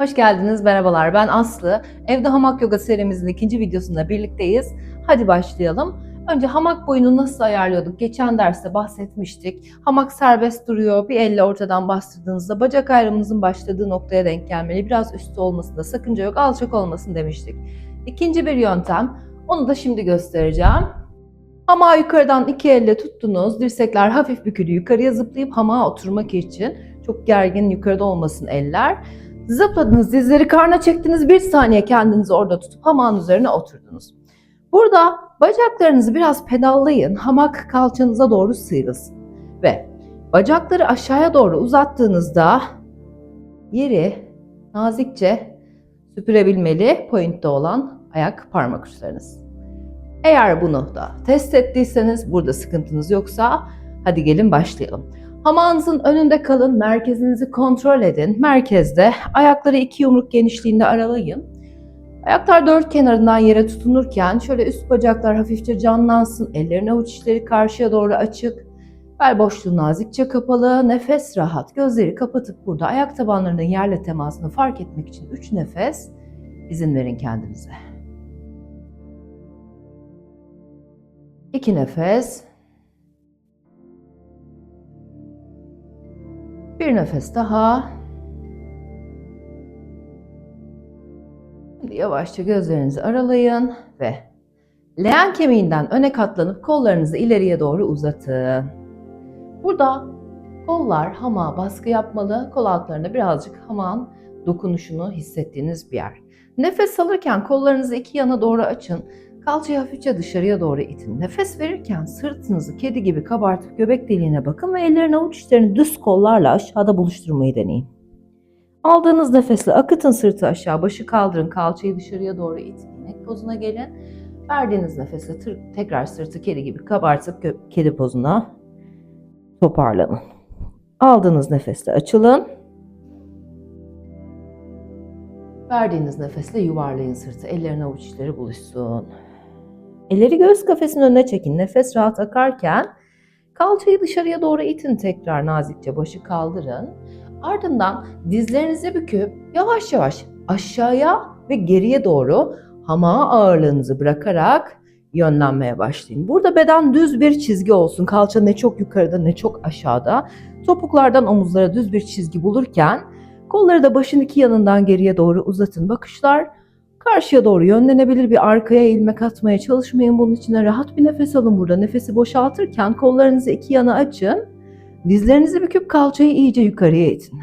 Hoş geldiniz, merhabalar. Ben Aslı. Evde hamak yoga serimizin ikinci videosunda birlikteyiz. Hadi başlayalım. Önce hamak boyunu nasıl ayarlıyorduk? Geçen derste bahsetmiştik. Hamak serbest duruyor. Bir elle ortadan bastırdığınızda bacak ayrımınızın başladığı noktaya denk gelmeli. Biraz üstü olmasında sakınca yok, alçak olmasın demiştik. İkinci bir yöntem. Onu da şimdi göstereceğim. Hamağı yukarıdan iki elle tuttunuz. Dirsekler hafif bükülü yukarıya zıplayıp hamağa oturmak için. Çok gergin yukarıda olmasın eller. Zıpladınız, dizleri karna çektiniz, bir saniye kendinizi orada tutup hamağın üzerine oturdunuz. Burada bacaklarınızı biraz pedallayın, hamak kalçanıza doğru sıyrılsın. Ve bacakları aşağıya doğru uzattığınızda yeri nazikçe süpürebilmeli pointte olan ayak parmak uçlarınız. Eğer bunu da test ettiyseniz, burada sıkıntınız yoksa hadi gelin başlayalım. Hamağınızın önünde kalın, merkezinizi kontrol edin. Merkezde ayakları iki yumruk genişliğinde aralayın. Ayaklar dört kenarından yere tutunurken şöyle üst bacaklar hafifçe canlansın. Ellerin avuç içleri karşıya doğru açık. Bel boşluğu nazikçe kapalı. Nefes rahat. Gözleri kapatıp burada ayak tabanlarının yerle temasını fark etmek için 3 nefes izin verin kendinize. 2 nefes. Bir nefes daha. Yavaşça gözlerinizi aralayın ve leğen kemiğinden öne katlanıp kollarınızı ileriye doğru uzatın. Burada kollar hamağa baskı yapmalı. Kol altlarında birazcık hamağın dokunuşunu hissettiğiniz bir yer. Nefes alırken kollarınızı iki yana doğru açın. Kalçayı hafifçe dışarıya doğru itin. Nefes verirken sırtınızı kedi gibi kabartıp göbek deliğine bakın ve ellerin avuç içlerini düz kollarla aşağıda buluşturmayı deneyin. Aldığınız nefesle akıtın sırtı aşağı, başı kaldırın, kalçayı dışarıya doğru itin. İnek pozuna gelin. Verdiğiniz nefesle tır- tekrar sırtı kedi gibi kabartıp gö- kedi pozuna toparlanın. Aldığınız nefesle açılın. Verdiğiniz nefesle yuvarlayın sırtı. Ellerin avuç içleri buluşsun. Elleri göğüs kafesinin önüne çekin. Nefes rahat akarken kalçayı dışarıya doğru itin tekrar nazikçe başı kaldırın. Ardından dizlerinizi büküp yavaş yavaş aşağıya ve geriye doğru hamağa ağırlığınızı bırakarak yönlenmeye başlayın. Burada beden düz bir çizgi olsun. Kalça ne çok yukarıda ne çok aşağıda. Topuklardan omuzlara düz bir çizgi bulurken kolları da başın iki yanından geriye doğru uzatın. Bakışlar Karşıya doğru yönlenebilir bir arkaya eğilmek atmaya çalışmayın. Bunun için de rahat bir nefes alın burada. Nefesi boşaltırken kollarınızı iki yana açın. Dizlerinizi büküp kalçayı iyice yukarıya itin.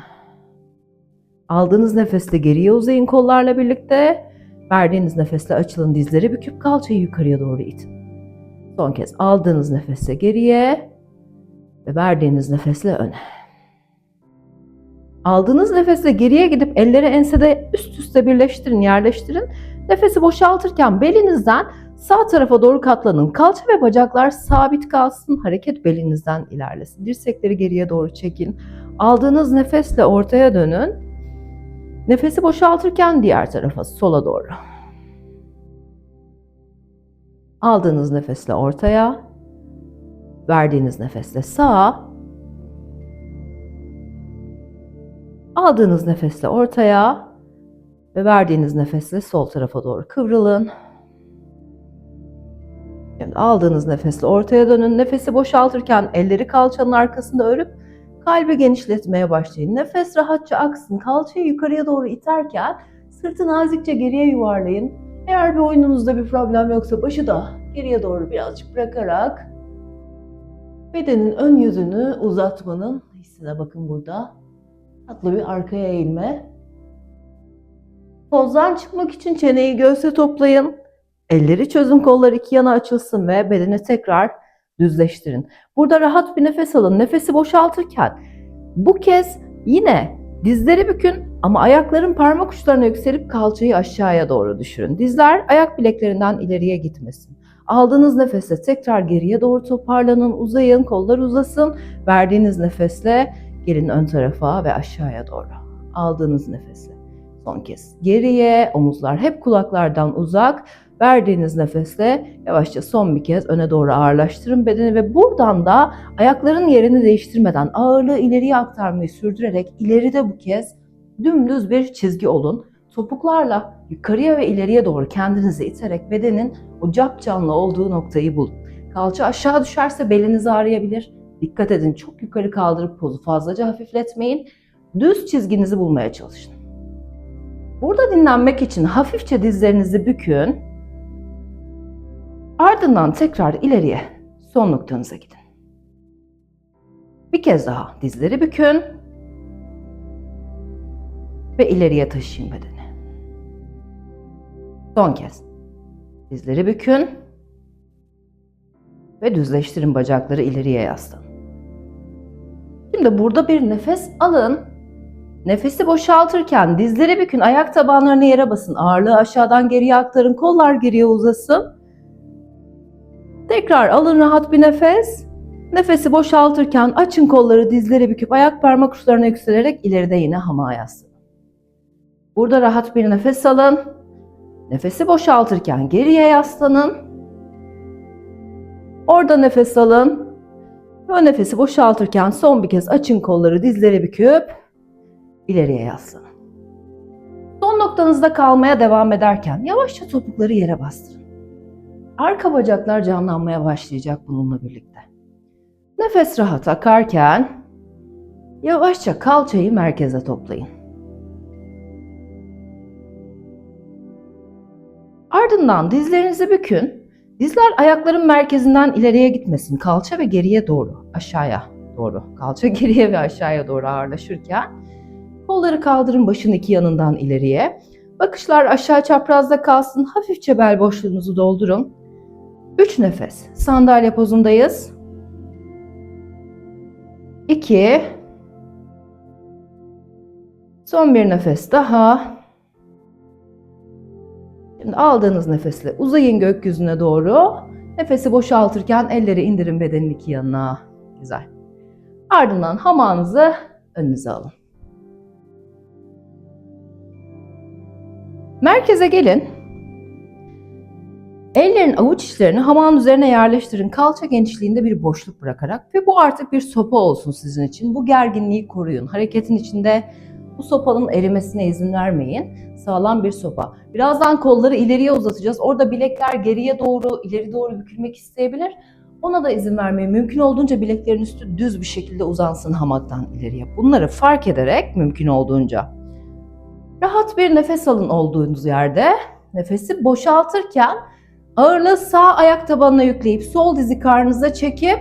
Aldığınız nefeste geriye uzayın kollarla birlikte. Verdiğiniz nefesle açılın dizleri büküp kalçayı yukarıya doğru itin. Son kez aldığınız nefesle geriye ve verdiğiniz nefesle öne. Aldığınız nefesle geriye gidip elleri ensede üst üste birleştirin, yerleştirin. Nefesi boşaltırken belinizden sağ tarafa doğru katlanın. Kalça ve bacaklar sabit kalsın. Hareket belinizden ilerlesin. Dirsekleri geriye doğru çekin. Aldığınız nefesle ortaya dönün. Nefesi boşaltırken diğer tarafa, sola doğru. Aldığınız nefesle ortaya, verdiğiniz nefesle sağa, Aldığınız nefesle ortaya ve verdiğiniz nefesle sol tarafa doğru kıvrılın. Şimdi aldığınız nefesle ortaya dönün. Nefesi boşaltırken elleri kalçanın arkasında örüp kalbi genişletmeye başlayın. Nefes rahatça aksın. Kalçayı yukarıya doğru iterken sırtı nazikçe geriye yuvarlayın. Eğer bir oyununuzda bir problem yoksa başı da geriye doğru birazcık bırakarak bedenin ön yüzünü uzatmanın hissine bakın burada. Tatlı bir arkaya eğilme. Pozdan çıkmak için çeneyi göğse toplayın. Elleri çözün, kollar iki yana açılsın ve bedeni tekrar düzleştirin. Burada rahat bir nefes alın. Nefesi boşaltırken bu kez yine dizleri bükün ama ayakların parmak uçlarına yükselip kalçayı aşağıya doğru düşürün. Dizler ayak bileklerinden ileriye gitmesin. Aldığınız nefesle tekrar geriye doğru toparlanın, uzayın, kollar uzasın. Verdiğiniz nefesle Gelin ön tarafa ve aşağıya doğru. Aldığınız nefesi. Son kez geriye, omuzlar hep kulaklardan uzak. Verdiğiniz nefesle yavaşça son bir kez öne doğru ağırlaştırın bedeni ve buradan da ayakların yerini değiştirmeden ağırlığı ileriye aktarmayı sürdürerek ileride bu kez dümdüz bir çizgi olun. Topuklarla yukarıya ve ileriye doğru kendinizi iterek bedenin o canlı olduğu noktayı bulun. Kalça aşağı düşerse beliniz ağrıyabilir. Dikkat edin çok yukarı kaldırıp pozu fazlaca hafifletmeyin. Düz çizginizi bulmaya çalışın. Burada dinlenmek için hafifçe dizlerinizi bükün. Ardından tekrar ileriye son noktanıza gidin. Bir kez daha dizleri bükün ve ileriye taşıyın bedeni. Son kez. Dizleri bükün ve düzleştirin bacakları ileriye yaslanın. Şimdi burada bir nefes alın. Nefesi boşaltırken dizleri bükün, ayak tabanlarını yere basın. Ağırlığı aşağıdan geriye aktarın, kollar geriye uzasın. Tekrar alın rahat bir nefes. Nefesi boşaltırken açın kolları dizleri büküp ayak parmak uçlarına yükselerek ileride yine hamağa. Burada rahat bir nefes alın. Nefesi boşaltırken geriye yaslanın. Orada nefes alın. O nefesi boşaltırken son bir kez açın kolları dizleri büküp ileriye yaslanın. Son noktanızda kalmaya devam ederken yavaşça topukları yere bastırın. Arka bacaklar canlanmaya başlayacak bununla birlikte. Nefes rahat akarken yavaşça kalçayı merkeze toplayın. Ardından dizlerinizi bükün. Dizler ayakların merkezinden ileriye gitmesin. Kalça ve geriye doğru, aşağıya doğru. Kalça geriye ve aşağıya doğru ağırlaşırken kolları kaldırın başın iki yanından ileriye. Bakışlar aşağı çaprazda kalsın. Hafifçe bel boşluğunuzu doldurun. Üç nefes. Sandalye pozundayız. İki. Son bir nefes daha. Aldığınız nefesle uzayın gökyüzüne doğru. Nefesi boşaltırken elleri indirin bedenin iki yanına. Güzel. Ardından hamağınızı önünüze alın. Merkeze gelin. Ellerin avuç içlerini hamağın üzerine yerleştirin. Kalça genişliğinde bir boşluk bırakarak ve bu artık bir sopa olsun sizin için. Bu gerginliği koruyun. Hareketin içinde bu sopanın erimesine izin vermeyin. Sağlam bir sopa. Birazdan kolları ileriye uzatacağız. Orada bilekler geriye doğru, ileri doğru bükülmek isteyebilir. Ona da izin vermeyin. Mümkün olduğunca bileklerin üstü düz bir şekilde uzansın hamaktan ileriye. Bunları fark ederek mümkün olduğunca. Rahat bir nefes alın olduğunuz yerde. Nefesi boşaltırken ağırlığı sağ ayak tabanına yükleyip sol dizi karnınıza çekip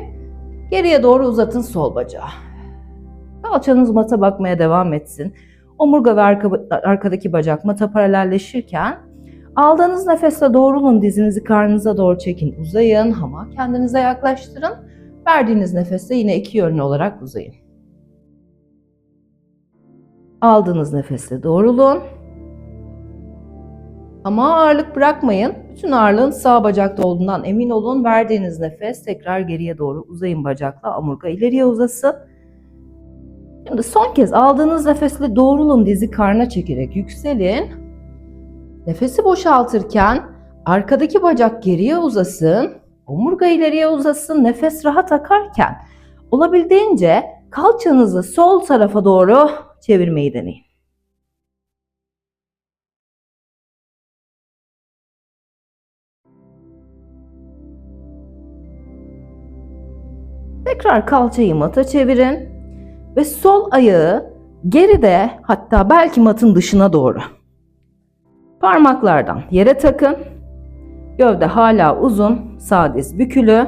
geriye doğru uzatın sol bacağı. Kalçanız mata bakmaya devam etsin. Omurga ve arka, arkadaki bacak mata paralelleşirken aldığınız nefesle doğrulun dizinizi karnınıza doğru çekin uzayın ama kendinize yaklaştırın. Verdiğiniz nefesle yine iki yönlü olarak uzayın. Aldığınız nefesle doğrulun. Ama ağırlık bırakmayın. Bütün ağırlığın sağ bacakta olduğundan emin olun. Verdiğiniz nefes tekrar geriye doğru uzayın bacakla. Omurga ileriye uzasın. Şimdi son kez aldığınız nefesle doğrulun dizi karna çekerek yükselin. Nefesi boşaltırken arkadaki bacak geriye uzasın. Omurga ileriye uzasın. Nefes rahat akarken olabildiğince kalçanızı sol tarafa doğru çevirmeyi deneyin. Tekrar kalçayı mata çevirin ve sol ayağı geride hatta belki matın dışına doğru. Parmaklardan yere takın. Gövde hala uzun, sağ diz bükülü.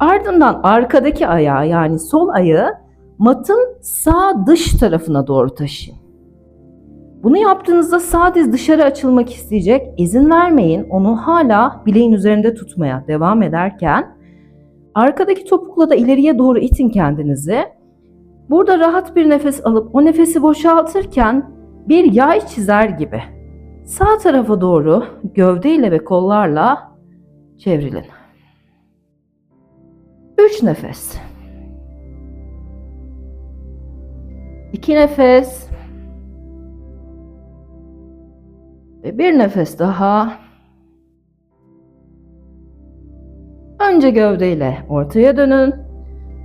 Ardından arkadaki ayağı yani sol ayağı matın sağ dış tarafına doğru taşıyın. Bunu yaptığınızda sağ diz dışarı açılmak isteyecek. İzin vermeyin. Onu hala bileğin üzerinde tutmaya devam ederken arkadaki topukla da ileriye doğru itin kendinizi. Burada rahat bir nefes alıp o nefesi boşaltırken bir yay çizer gibi sağ tarafa doğru gövdeyle ve kollarla çevrilin. Üç nefes. İki nefes. Ve bir nefes daha. Önce gövdeyle ortaya dönün.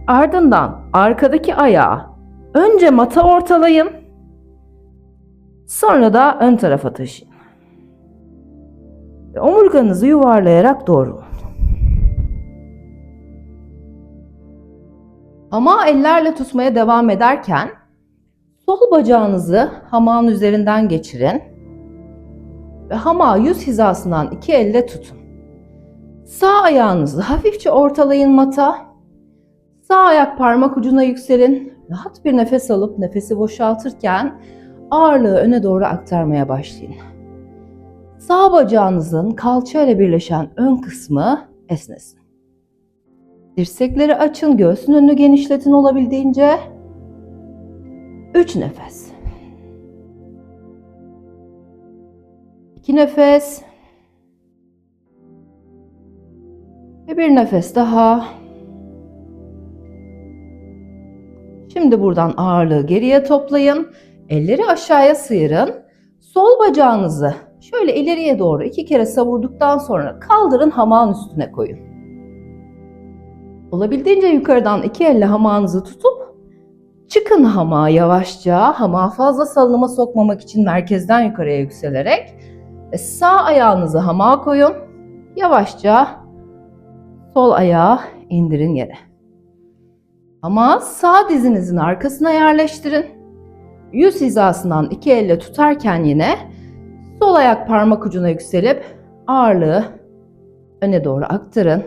Ardından arkadaki ayağı önce mata ortalayın. Sonra da ön tarafa taşıyın. Ve omurganızı yuvarlayarak doğrulun. Hamağı ellerle tutmaya devam ederken sol bacağınızı hamağın üzerinden geçirin ve hamağı yüz hizasından iki elle tutun. Sağ ayağınızı hafifçe ortalayın mata. Sağ ayak parmak ucuna yükselin. Rahat bir nefes alıp nefesi boşaltırken ağırlığı öne doğru aktarmaya başlayın. Sağ bacağınızın kalça ile birleşen ön kısmı esnesin. Dirsekleri açın, göğsün önünü genişletin olabildiğince. Üç nefes. İki nefes. Ve bir nefes daha. Şimdi buradan ağırlığı geriye toplayın. Elleri aşağıya sıyırın. Sol bacağınızı şöyle ileriye doğru iki kere savurduktan sonra kaldırın hamağın üstüne koyun. Olabildiğince yukarıdan iki elle hamağınızı tutup çıkın hamağa yavaşça. Hamağı fazla salınıma sokmamak için merkezden yukarıya yükselerek sağ ayağınızı hamağa koyun. Yavaşça sol ayağı indirin yere. Ama sağ dizinizin arkasına yerleştirin. Yüz hizasından iki elle tutarken yine sol ayak parmak ucuna yükselip ağırlığı öne doğru aktarın.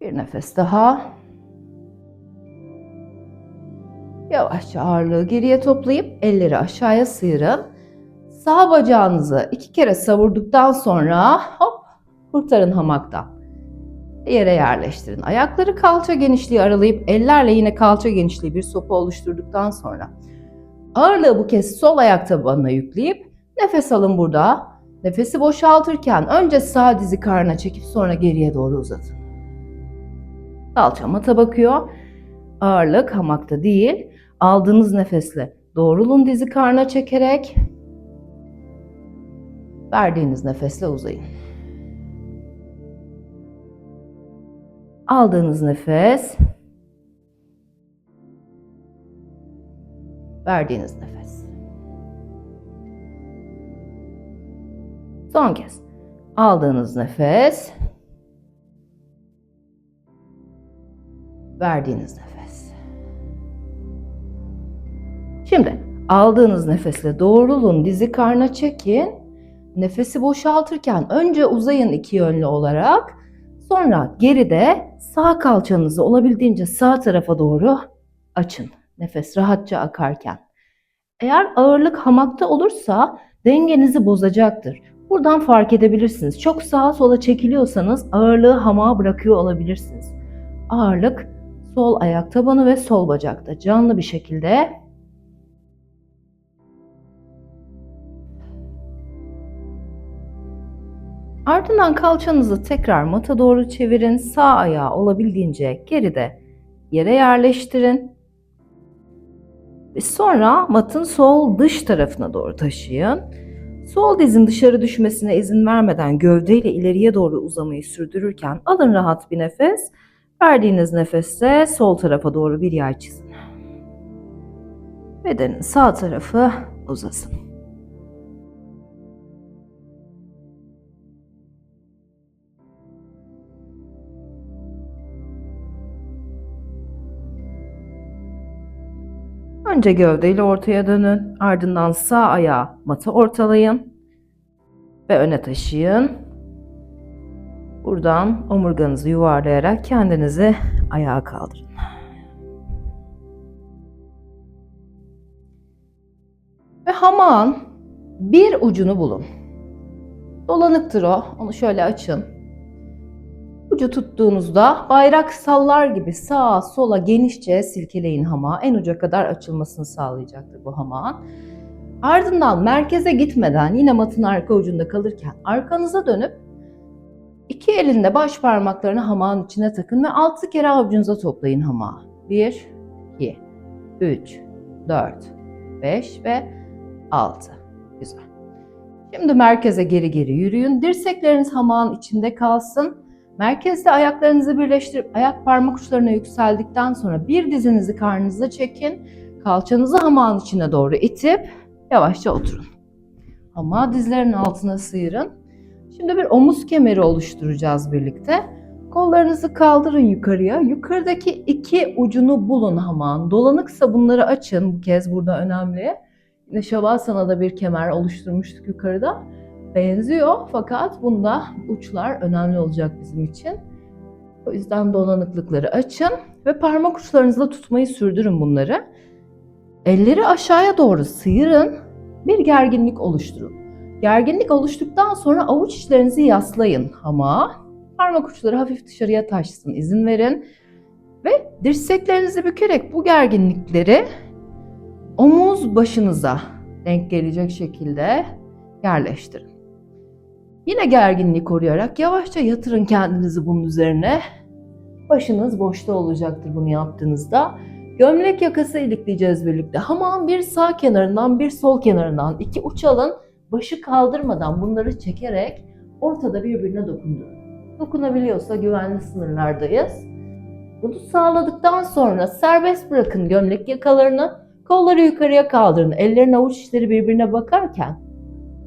Bir nefes daha. Yavaşça ağırlığı geriye toplayıp elleri aşağıya sıyırın. Sağ bacağınızı iki kere savurduktan sonra hop kurtarın hamaktan. Yere yerleştirin. Ayakları kalça genişliği aralayıp ellerle yine kalça genişliği bir sopa oluşturduktan sonra ağırlığı bu kez sol ayak tabanına yükleyip nefes alın burada. Nefesi boşaltırken önce sağ dizi karnına çekip sonra geriye doğru uzatın. Kalça mata bakıyor. Ağırlık hamakta değil. Aldığınız nefesle doğrulun dizi karna çekerek. Verdiğiniz nefesle uzayın. Aldığınız nefes. Verdiğiniz nefes. Son kez. Aldığınız nefes. Verdiğiniz nefes. Şimdi aldığınız nefesle doğrulun, dizi karna çekin. Nefesi boşaltırken önce uzayın iki yönlü olarak. Sonra geride sağ kalçanızı olabildiğince sağ tarafa doğru açın. Nefes rahatça akarken. Eğer ağırlık hamakta olursa dengenizi bozacaktır. Buradan fark edebilirsiniz. Çok sağa sola çekiliyorsanız ağırlığı hamağa bırakıyor olabilirsiniz. Ağırlık sol ayak tabanı ve sol bacakta canlı bir şekilde Ardından kalçanızı tekrar mata doğru çevirin. Sağ ayağı olabildiğince geride yere yerleştirin. Ve sonra matın sol dış tarafına doğru taşıyın. Sol dizin dışarı düşmesine izin vermeden gövdeyle ileriye doğru uzamayı sürdürürken alın rahat bir nefes. Verdiğiniz nefeste sol tarafa doğru bir yay çizin. Bedenin sağ tarafı uzasın. Önce gövdeyle ortaya dönün. Ardından sağ ayağı mata ortalayın. Ve öne taşıyın. Buradan omurganızı yuvarlayarak kendinizi ayağa kaldırın. Ve hamağın bir ucunu bulun. Dolanıktır o. Onu şöyle açın. Ucu tuttuğunuzda bayrak sallar gibi sağa sola genişçe silkeleyin hamağı. En uca kadar açılmasını sağlayacaktır bu hamağın. Ardından merkeze gitmeden yine matın arka ucunda kalırken arkanıza dönüp iki elinde baş parmaklarını hamağın içine takın ve altı kere avucunuza toplayın hamağı. 1, 2, 3, 4, 5 ve 6. Güzel. Şimdi merkeze geri geri yürüyün. Dirsekleriniz hamağın içinde kalsın. Merkezde ayaklarınızı birleştirip ayak parmak uçlarına yükseldikten sonra bir dizinizi karnınıza çekin. Kalçanızı hamağın içine doğru itip yavaşça oturun. Hamağı dizlerin altına sıyırın. Şimdi bir omuz kemeri oluşturacağız birlikte. Kollarınızı kaldırın yukarıya. Yukarıdaki iki ucunu bulun hamağın. Dolanıksa bunları açın. Bu kez burada önemli. Yine Şavasana'da bir kemer oluşturmuştuk yukarıda. Benziyor fakat bunda uçlar önemli olacak bizim için. O yüzden dolanıklıkları açın ve parmak uçlarınızla tutmayı sürdürün bunları. Elleri aşağıya doğru sıyırın. Bir gerginlik oluşturun. Gerginlik oluştuktan sonra avuç içlerinizi yaslayın hamağa. Parmak uçları hafif dışarıya taşsın izin verin. Ve dirseklerinizi bükerek bu gerginlikleri omuz başınıza denk gelecek şekilde yerleştirin. Yine gerginliği koruyarak yavaşça yatırın kendinizi bunun üzerine. Başınız boşta olacaktır bunu yaptığınızda. Gömlek yakası ilikleyeceğiz birlikte. Hamağın bir sağ kenarından bir sol kenarından iki uç alın. Başı kaldırmadan bunları çekerek ortada birbirine dokundurun. Dokunabiliyorsa güvenli sınırlardayız. Bunu sağladıktan sonra serbest bırakın gömlek yakalarını. Kolları yukarıya kaldırın. Ellerin avuç içleri birbirine bakarken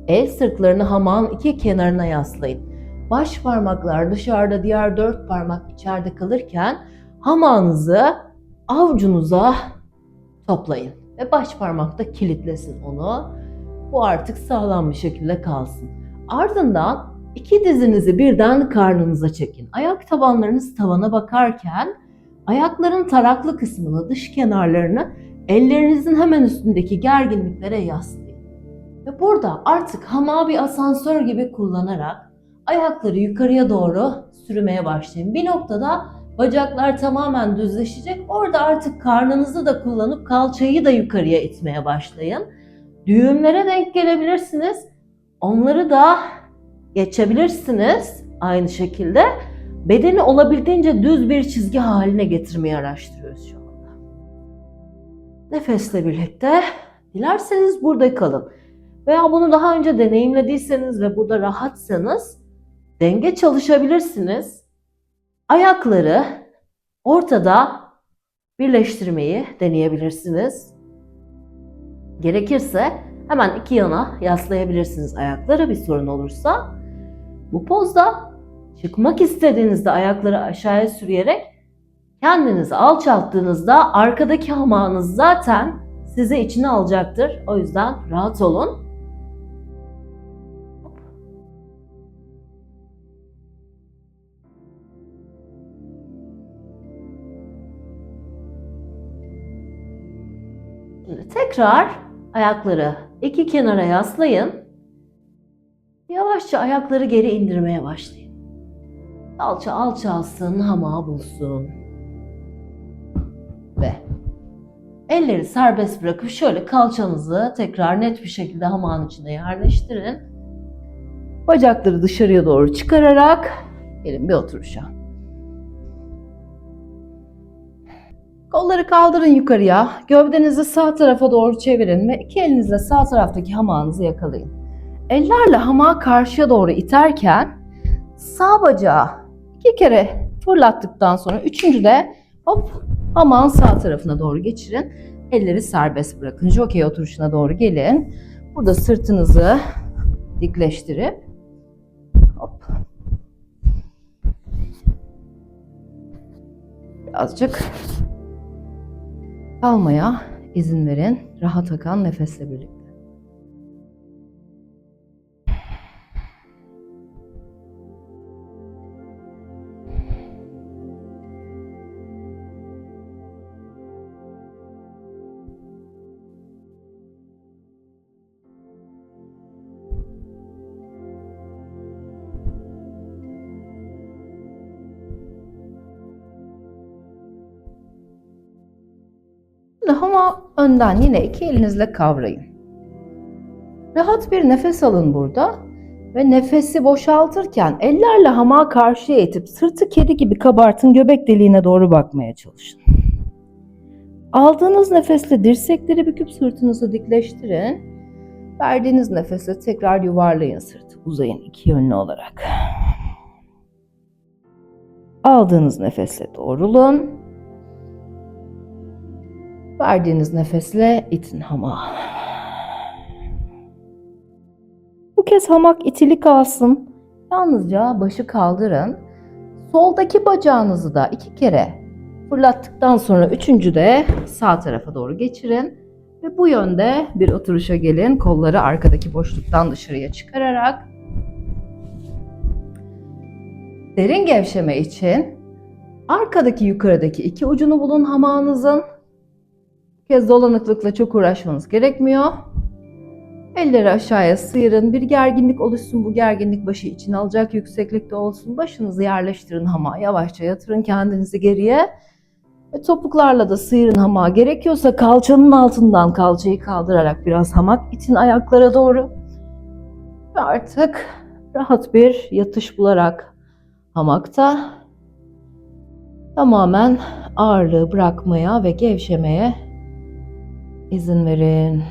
el sırtlarını hamağın iki kenarına yaslayın. Baş parmaklar dışarıda, diğer dört parmak içeride kalırken hamağınızı avucunuza toplayın. Ve baş parmakta kilitlesin onu. Bu artık sağlam bir şekilde kalsın. Ardından iki dizinizi birden karnınıza çekin. Ayak tabanlarınız tavana bakarken ayakların taraklı kısmını, dış kenarlarını ellerinizin hemen üstündeki gerginliklere yaslayın. Burada artık hamağı bir asansör gibi kullanarak ayakları yukarıya doğru sürmeye başlayın. Bir noktada bacaklar tamamen düzleşecek. Orada artık karnınızı da kullanıp kalçayı da yukarıya itmeye başlayın. Düğümlere denk gelebilirsiniz. Onları da geçebilirsiniz aynı şekilde. Bedeni olabildiğince düz bir çizgi haline getirmeyi araştırıyoruz şu anda. Nefesle birlikte dilerseniz burada kalın. Veya bunu daha önce deneyimlediyseniz ve burada rahatsanız denge çalışabilirsiniz. Ayakları ortada birleştirmeyi deneyebilirsiniz. Gerekirse hemen iki yana yaslayabilirsiniz ayakları bir sorun olursa. Bu pozda çıkmak istediğinizde ayakları aşağıya sürüyerek kendinizi alçalttığınızda arkadaki hamağınız zaten sizi içine alacaktır. O yüzden rahat olun. Tekrar ayakları iki kenara yaslayın. Yavaşça ayakları geri indirmeye başlayın. Alça alçalsın, hamağı bulsun. Ve elleri serbest bırakıp şöyle kalçanızı tekrar net bir şekilde hamağın içine yerleştirin. Bacakları dışarıya doğru çıkararak gelin bir oturuşa. Kolları kaldırın yukarıya. Gövdenizi sağ tarafa doğru çevirin ve iki elinizle sağ taraftaki hamağınızı yakalayın. Ellerle hamağı karşıya doğru iterken sağ bacağı iki kere fırlattıktan sonra üçüncü de hop hamağın sağ tarafına doğru geçirin. Elleri serbest bırakın. Jokey oturuşuna doğru gelin. Burada sırtınızı dikleştirip hop birazcık kalmaya izin verin. Rahat akan nefesle birlikte. Şimdi hama önden yine iki elinizle kavrayın. Rahat bir nefes alın burada ve nefesi boşaltırken ellerle hamağı karşıya itip sırtı kedi gibi kabartın göbek deliğine doğru bakmaya çalışın. Aldığınız nefesle dirsekleri büküp sırtınızı dikleştirin. Verdiğiniz nefese tekrar yuvarlayın sırtı. Uzayın iki yönlü olarak. Aldığınız nefesle doğrulun. Verdiğiniz nefesle itin hamağı. Bu kez hamak itili kalsın. Yalnızca başı kaldırın. Soldaki bacağınızı da iki kere fırlattıktan sonra üçüncü de sağ tarafa doğru geçirin. Ve bu yönde bir oturuşa gelin. Kolları arkadaki boşluktan dışarıya çıkararak. Derin gevşeme için arkadaki yukarıdaki iki ucunu bulun hamağınızın. Kez dolanıklıkla çok uğraşmanız gerekmiyor. Elleri aşağıya sıyırın. Bir gerginlik oluşsun. Bu gerginlik başı için alacak yükseklikte olsun. Başınızı yerleştirin hamağa. Yavaşça yatırın kendinizi geriye. Ve topuklarla da sıyırın hamağa. Gerekiyorsa kalçanın altından kalçayı kaldırarak biraz hamak itin ayaklara doğru. Ve artık rahat bir yatış bularak hamakta tamamen ağırlığı bırakmaya ve gevşemeye izin verin.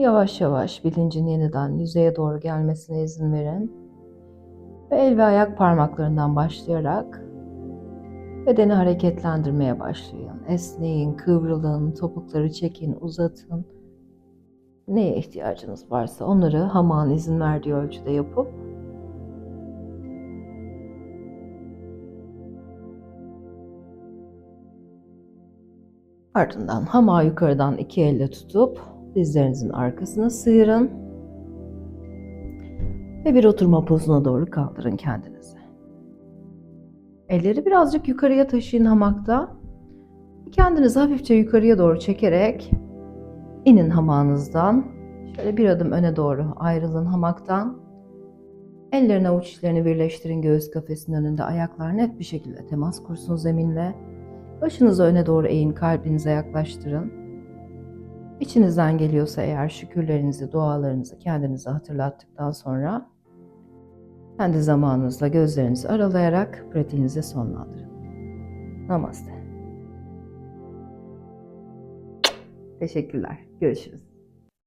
Yavaş yavaş bilincin yeniden yüzeye doğru gelmesine izin verin. Ve el ve ayak parmaklarından başlayarak bedeni hareketlendirmeye başlayın. Esneyin, kıvrılın, topukları çekin, uzatın. Neye ihtiyacınız varsa onları hamağın izin verdiği ölçüde yapıp Ardından hamağı yukarıdan iki elle tutup dizlerinizin arkasına sıyırın. Ve bir oturma pozuna doğru kaldırın kendinizi. Elleri birazcık yukarıya taşıyın hamakta. Kendinizi hafifçe yukarıya doğru çekerek inin hamağınızdan. Şöyle bir adım öne doğru ayrılın hamaktan. Ellerin avuç içlerini birleştirin göğüs kafesinin önünde. Ayaklar net bir şekilde temas kursun zeminle. Başınızı öne doğru eğin, kalbinize yaklaştırın. İçinizden geliyorsa eğer şükürlerinizi, dualarınızı kendinize hatırlattıktan sonra kendi zamanınızla gözlerinizi aralayarak pratiğinizi sonlandırın. Namaste. Teşekkürler. Görüşürüz.